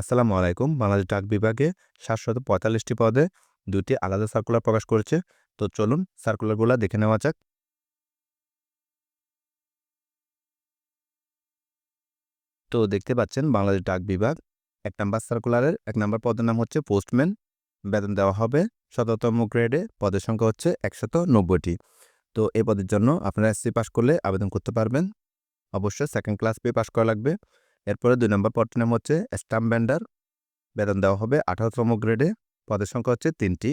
আসসালামু আলাইকুম। বাংলাদেশ ডাক বিভাগে সাতশত পঁয়তাল্লিশটি পদে দুটি আলাদা সার্কুলার প্রকাশ করেছে। তো চলুন সার্কুলারগুলো দেখে নেওয়া যাক। তো দেখতে পাচ্ছেন বাংলাদেশ ডাক বিভাগ এক নম্বর সার্কুলারের এক নম্বর পদের নাম হচ্ছে পোস্টম্যান বেতন দেওয়া হবে শততম গ্রেডে পদের সংখ্যা হচ্ছে একশত নব্বইটি। তো এ পদের জন্য আপনারা এসসি পাস করলে আবেদন করতে পারবেন। অবশ্যই সেকেন্ড ক্লাস পেয়ে পাস করা লাগবে। এরপরে দুই নম্বর পদটির নাম হচ্ছে স্টাম্প ব্যান্ডার বেতন দেওয়া হবে আঠারোতম গ্রেডে পদের সংখ্যা হচ্ছে তিনটি।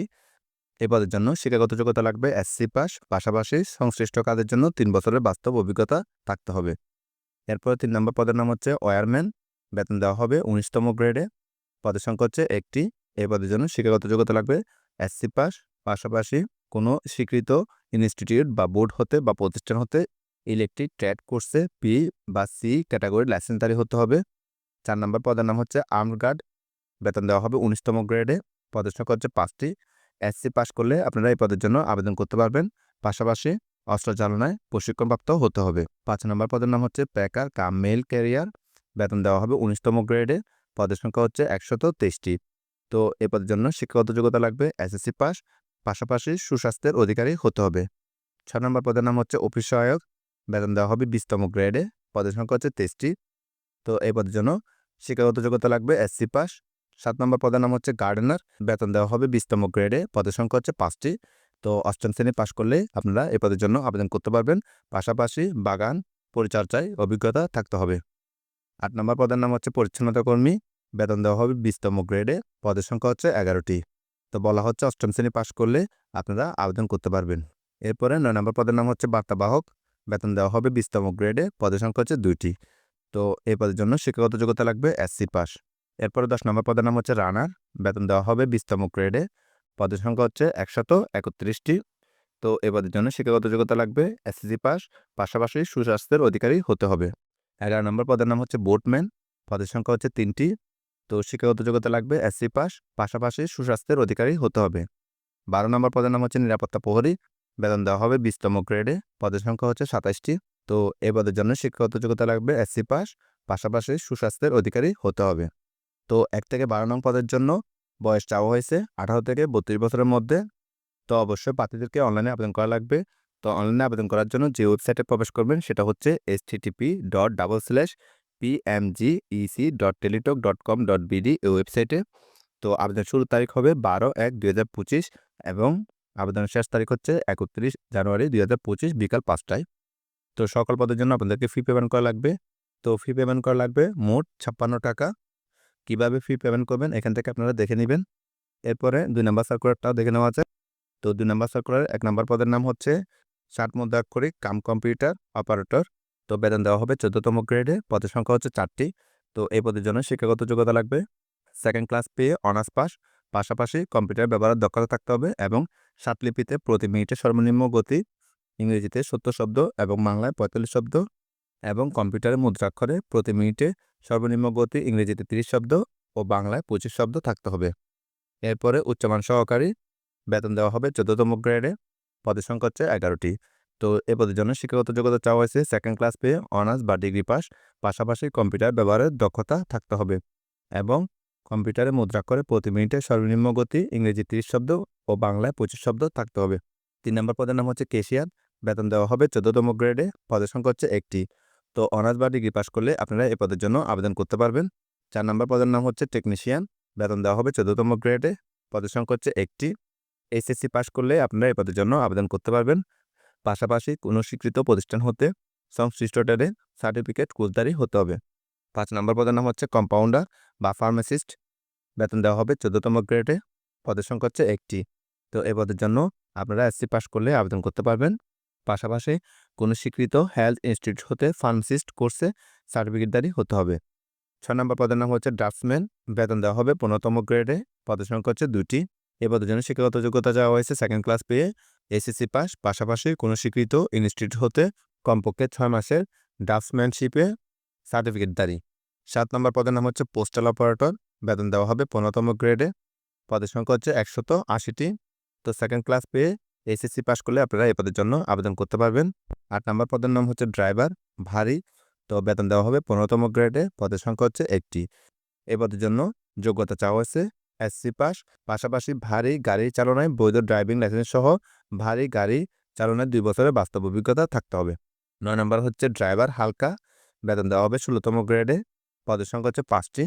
এই পদের জন্য শিক্ষাগত যোগ্যতা লাগবে এসসি পাস পাশাপাশি সংশ্লিষ্ট কাজের জন্য তিন বছরের বাস্তব অভিজ্ঞতা থাকতে হবে। এরপরে তিন নম্বর পদের নাম হচ্ছে ওয়ারম্যান বেতন দেওয়া হবে উনিশতম গ্রেডে পদের সংখ্যা হচ্ছে একটি। এই পদের জন্য শিক্ষাগত যোগ্যতা লাগবে এসসি পাস পাশাপাশি কোনো স্বীকৃত ইনস্টিটিউট বা বোর্ড হতে বা প্রতিষ্ঠান হতে ইলেকট্রিক ট্রেড কোর্সে পি বা সি ক্যাটাগরির লাইসেন্সধারী হতে হবে। চার নম্বর পদের নাম হচ্ছে আর্মড গার্ড বেতন দেওয়া হবে উনিশতম গ্রেডে পদের সংখ্যা হচ্ছে পাঁচটি। এসসি পাস করলে আপনারা এই পদের জন্য আবেদন করতে পারবেন। পাশাপাশি অস্ত্র চালনায় প্রশিক্ষণপ্রাপ্ত হতে হবে। পাঁচ নম্বর পদের নাম হচ্ছে প্যাকার কাম মেল ক্যারিয়ার বেতন দেওয়া হবে উনিশতম গ্রেডে পদের সংখ্যা হচ্ছে একশত তেইশটি। তো এ পদের জন্য শিক্ষাগত যোগ্যতা লাগবে এসএসসি পাস পাশাপাশি সুস্বাস্থ্যের অধিকারী হতে হবে। ছয় নম্বর পদের নাম হচ্ছে অফিস সহায়ক বেতন দেওয়া হবে বিশতম গ্রেডে পদের সংখ্যা হচ্ছে তেইশটি। তো এই পদের জন্য শিক্ষাগত যোগ্যতা লাগবে এসসি পাস। সাত নম্বর পদের নাম হচ্ছে গার্ডেনার বেতন দেওয়া হবে বিশতম গ্রেডে পদের সংখ্যা হচ্ছে পাঁচটি। তো অষ্টম শ্রেণি পাশ করলে আপনারা এই পদের জন্য আবেদন করতে পারবেন। পাশাপাশি বাগান, পরিচর্যায় অভিজ্ঞতা থাকতে হবে। আট নম্বর পদের নাম হচ্ছে পরিচ্ছন্নতা কর্মী। বেতন দেওয়া হবে বিশতম গ্রেডে পদের সংখ্যা হচ্ছে এগারোটি। তো বলা হচ্ছে অষ্টম শ্রেণি পাশ করলে আপনারা আবেদন করতে পারবেন। এরপরে নয় নম্বর পদের নাম হচ্ছে বার্তাবাহক। বেতন দেওয়া হবে বিশতম গ্রেডে পদের সংখ্যা হচ্ছে দুইটি। তো এই পদের জন্য শিক্ষাগত যোগ্যতা লাগবে এসসি পাস এরপরে দশ নম্বর পদের নাম হচ্ছে রানার, বেতন দেওয়া হবে বিশতম গ্রেডে পদের সংখ্যা হচ্ছে একশত একত্রিশটি। তো এ পদের জন্য শিক্ষাগত যোগ্যতা লাগবে এসএসসি পাস পাশাপাশি সুস্বাস্থ্যের অধিকারী হতে হবে। এগারো নম্বর পদের নাম হচ্ছে বোটম্যান পদের সংখ্যা হচ্ছে তিনটি। তো শিক্ষাগত যোগ্যতা লাগবে এসসি পাস পাশাপাশি সুস্বাস্থ্যের অধিকারী হতে হবে। বারো নম্বর পদের নাম হচ্ছে নিরাপত্তা প্রহরী বেতন দেওয়া হবে বিশতম গ্রেডে পদের সংখ্যা হচ্ছে সাতাশটি। তো এ পদের জন্য শিক্ষাগত যোগ্যতা লাগবে এসসি পাস। পাশাপাশি সুস্বাস্থ্যের অধিকারী হতে হবে। তো এক থেকে বারো নং পদের জন্য বয়স চাওয়া হয়েছে আঠারো থেকে বত্রিশ বছরের মধ্যে। তো অবশ্যই প্রার্থীদেরকে অনলাইনে আবেদন করা লাগবে। তো অনলাইনে আবেদন করার জন্য যে ওয়েবসাইটে প্রবেশ করবেন সেটা হচ্ছে http dot double slash PMGEC dot teletalk dot com dot BD এই ওয়েবসাইটে তো আবেদন শুরুর তারিখ হবে বারো এক দুই পঁচিশ এবং আবেদনের শেষ তারিখ হচ্ছে একত্রিশ জানুয়ারি দুই হাজার পঁচিশ বিকাল পাঁচটায়। তো সকল পদের জন্য আপনাদেরকে ফি পেমেন্ট করা লাগবে। তো ফি পেমেন্ট করা লাগবে মোট ছাপ্পান্ন টাকা। কীভাবে ফি পেমেন্ট করবেন এখান থেকে আপনারা দেখে নেবেন। এরপরে দুই নম্বর সার্কুলারটাও দেখে নেওয়া আছে তো দুই নম্বর সার্কুলার এক নম্বর পদের নাম হচ্ছে ষাট মুদ্রাক্ষরিক কাম কম্পিউটার অপারেটর। তো বেতন দেওয়া হবে চোদ্দতম গ্রেডে পদের সংখ্যা হচ্ছে চারটি। তো এই পদের জন্য শিক্ষাগত যোগ্যতা লাগবে। সেকেন্ড ক্লাস পেয়ে অনার্স পাস পাশাপাশি কম্পিউটার ব্যবহারের দক্ষতা থাকতে হবে এবং সাতলিপিতে প্রতি মিনিটে সর্বনিম্ন গতি, ইংরেজিতে সত্তর শব্দ এবং বাংলায় পঁয়তাল্লিশ শব্দ এবং কম্পিউটারের মুদ্রাক্ষরে প্রতি মিনিটে সর্বনিম্ন গতি, ইংরেজিতে তিরিশ শব্দ ও বাংলায় পঁচিশ শব্দ থাকতে হবে। এরপরে উচ্চমান সহকারী বেতন দেওয়া হবে চোদ্দতম গ্রেডে, পদের সংখ্যা হচ্ছে এগারোটি। তো এ পদের জন্য শিক্ষাগত যোগ্যতা চাওয়া হয়েছে সেকেন্ড ক্লাস পেয়ে অনার্স বা ডিগ্রি পাস পাশাপাশি কম্পিউটার ব্যবহারের দক্ষতা থাকতে হবে এবং কম্পিউটারে মুদ্রাক্ষরে প্রতি মিনিটে সর্বনিম্ন গতি ইংরেজি তিরিশ শব্দ ও বাংলায় পঁচিশ শব্দ থাকতে হবে। তিন নম্বর পদের নাম হচ্ছে কেশিয়ার বেতন দেওয়া হবে চোদ্দতম গ্রেডে পদের সংখ্যা হচ্ছে একটি। তো অনার্স বা ডিগ্রি পাস করলে আপনারা এই পদের জন্য আবেদন করতে পারবেন। চার নম্বর পদের নাম হচ্ছে টেকনিশিয়ান। বেতন দেওয়া হবে চোদ্দতম গ্রেডে পদের সংখ্যা হচ্ছে একটি। এসএসসি পাস করলে আপনারা এই পদের জন্য আবেদন করতে পারবেন। পাশাপাশি কোনো স্বীকৃত প্রতিষ্ঠান হতে সংশ্লিষ্ট ট্রেডে সার্টিফিকেট কোর্সদারি হতে হবে। পাঁচ নম্বর পদের নাম হচ্ছে কম্পাউন্ডার। বা ফার্মাসিস্ট বেতন দেওয়া হবে চোদ্দতম গ্রেডে পদের সংখ্যা হচ্ছে একটি। তো এই পদের জন্য আপনারা এসসি পাস করলে আবেদন করতে পারবেন। পাশাপাশি কোনো স্বীকৃত হেলথ ইনস্টিটিউট হতে ফার্মাসিস্ট কোর্সে সার্টিফিকেটদারি হতে হবে। ছয় নম্বর পদের নাম হচ্ছে ড্রাফটসম্যান বেতন দেওয়া হবে পনেরোতম গ্রেডে পদের সংখ্যা হচ্ছে দুটি এ পদের জন্য শিক্ষাগত যোগ্যতা চাওয়া হয়েছে সেকেন্ড ক্লাস পেয়ে এসএসসি পাস পাশাপাশি কোনো স্বীকৃত ইনস্টিটিউট হতে কমপক্ষে ছয় মাসের ড্রাফটসম্যানশিপে সার্টিফিকেটদারি সাত নম্বর পদের নাম হচ্ছে পোস্টাল অপারেটর। বেতন দেওয়া হবে পনেরোতম গ্রেডে। পদের সংখ্যা হচ্ছে একশত আশিটি। তো সেকেন্ড ক্লাস পেয়ে এসএসসি পাস করলে আপনারা এই পদের জন্য আবেদন করতে পারবেন। আট নম্বর পদের নাম হচ্ছে ড্রাইভার ভারী। তো বেতন দেওয়া হবে পনেরোতম গ্রেডে। পদের সংখ্যা হচ্ছে একটি। এই পদের জন্য যোগ্যতা চাওয়া হয়েছে এসসি পাস পাশাপাশি ভারী গাড়ি চালনায় বৈধ ড্রাইভিং লাইসেন্স সহ ভারী গাড়ি চালনায় দুই বছরের বাস্তব অভিজ্ঞতা থাকতে হবে। নয় নম্বর হচ্ছে ড্রাইভার হালকা। বেতন দেওয়া হবে ষোলোতম গ্রেডে। পদের সংখ্যা হচ্ছে পাঁচটি।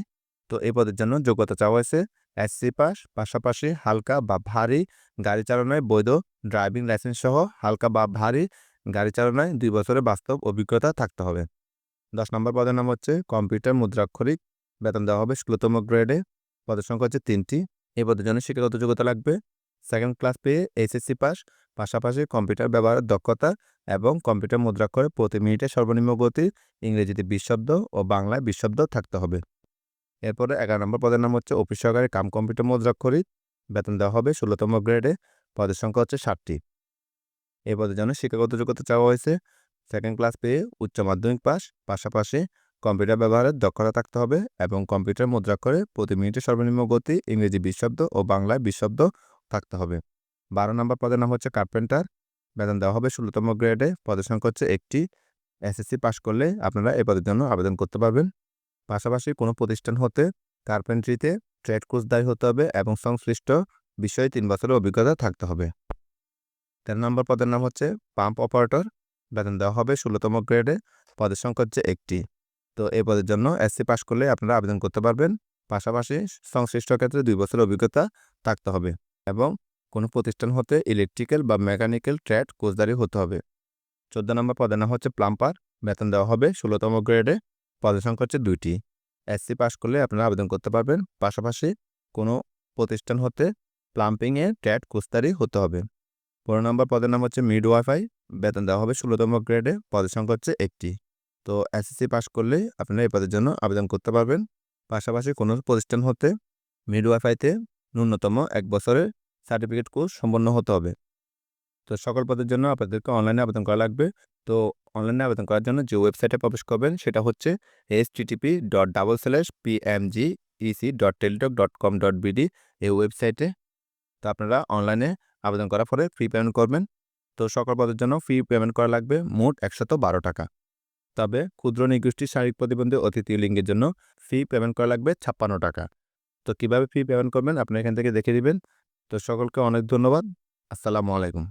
তো এই পদের জন্য যোগ্যতা চাওয়া হয়েছে এসসি পাস, পাশাপাশি হালকা বা ভারী গাড়ি চালনায় বৈধ, ড্রাইভিং লাইসেন্স সহ হালকা বা ভারী গাড়ি চালনায় দুই বছরের বাস্তব অভিজ্ঞতা থাকতে হবে। দশ নম্বর পদের নাম হচ্ছে কম্পিউটার মুদ্রাক্ষরিক। বেতন দেওয়া হবে ষোলোতম গ্রেডে। পদের সংখ্যা হচ্ছে তিনটি। এই পদের জন্য শিক্ষাগত যোগ্যতা লাগবে সেকেন্ড ক্লাস পেয়ে এইচএসসি পাস পাশাপাশি কম্পিউটার ব্যবহারের দক্ষতা এবং কম্পিউটার মুদ্রাক্ষরে প্রতি মিনিটে সর্বনিম্ন গতি ইংরেজিতে বিশ শব্দ ও বাংলায় বিশ শব্দ থাকতে হবে। এরপরে এগারো নম্বর পদের নাম হচ্ছে অফিস সহকারী কাম কম্পিউটার মুদ্রাক্ষরিক বেতন দেওয়া হবে ষোলোতম গ্রেডে পদের সংখ্যা হচ্ছে ষাটটি। এই পদের জন্য শিক্ষাগত যোগ্যতা চাওয়া হয়েছে। সেকেন্ড ক্লাস পেয়ে উচ্চ মাধ্যমিক পাস পাশাপাশি কম্পিউটার ব্যবহারের দক্ষতা থাকতে হবে এবং কম্পিউটার মুদ্রাক্ষরে প্রতি মিনিটে সর্বনিম্ন গতি ইংরেজি বিশ শব্দ ও বাংলায় বিশ শব্দ থাকতে হবে। বারো নম্বর পদের নাম হচ্ছে কার্পেন্টার। বেতন দেওয়া হবে ষোলোতম গ্রেডে। পদের সংখ্যা হচ্ছে একটি। এসএসসি পাশ করলে আপনারা এই পদের জন্য আবেদন করতে পারবেন। পাশাপাশি কোনো প্রতিষ্ঠান হতে কার্পেন্ট্রিতে ট্রেড কোর্সদারি হতে হবে এবং সংশ্লিষ্ট বিষয়ে তিন বছরের অভিজ্ঞতা থাকতে হবে। তেরো নম্বর পদের নাম হচ্ছে পাম্প অপারেটর। বেতন দেওয়া হবে ষোলোতম গ্রেডে। পদের সংখ্যা হচ্ছে একটি। তো এই পদের জন্য এসসি পাশ করলে আপনারা আবেদন করতে পারবেন। পাশাপাশি সংশ্লিষ্ট ক্ষেত্রে দুই বছরের অভিজ্ঞতা থাকতে হবে। এবং কোনো প্রতিষ্ঠান হতে ইলেকট্রিক্যাল বা মেকানিক্যাল ট্রেড কোচদারি হতে হবে। চোদ্দ নম্বর পদের নাম হচ্ছে প্লাম্পার বেতন দেওয়া হবে ষোলোতম গ্রেডে পদের সংখ্যা হচ্ছে দুইটি। এসসি পাশ করলে আপনারা আবেদন করতে পারবেন। পাশাপাশি কোনো প্রতিষ্ঠান হতে প্লাম্পিংয়ে ট্রেড কোস্তারি হতে হবে। পনেরো নম্বর পদের নাম হচ্ছে মিড ওয়াইফাই বেতন দেওয়া হবে ষোলোতম গ্রেডে পদের সংখ্যা হচ্ছে একটি। তো এসএসসি পাস করলে আপনারা এই পদের জন্য আবেদন করতে পারবেন। পাশাপাশি কোনো প্রতিষ্ঠান হতে মিড ওয়াইফাইতে ন্যূনতম এক বছরের সার্টিফিকেট কোর্স সম্পন্ন হতে হবে। তো সকল পদের জন্য আপনাদেরকে অনলাইনে আবেদন করা লাগবে। তো অনলাইনে আবেদন করার জন্য যে ওয়েবসাইটে প্রবেশ করবেন সেটা হচ্ছে http dot double slash PMG EC dot teletalk dot com dot BD এই ওয়েবসাইটে তো আপনারা অনলাইনে আবেদন করার পরে ফ্রি পেমেন্ট করবেন। তো সকল পদের জন্য ফি পেমেন্ট করা লাগবে মোট একশত বারো টাকা। তবে ক্ষুদ্র নিগোষ্ঠী শারীরিক প্রতিবন্ধী অতিথি লিঙ্গের জন্য ফি পেমেন্ট করা লাগবে ছাপ্পান্ন টাকা। তো কীভাবে ফি পেমেন্ট করবেন? আপনি এখান থেকে দেখে দিবেন তো সকলকে অনেক ধন্যবাদ। আসসালামু আলাইকুম।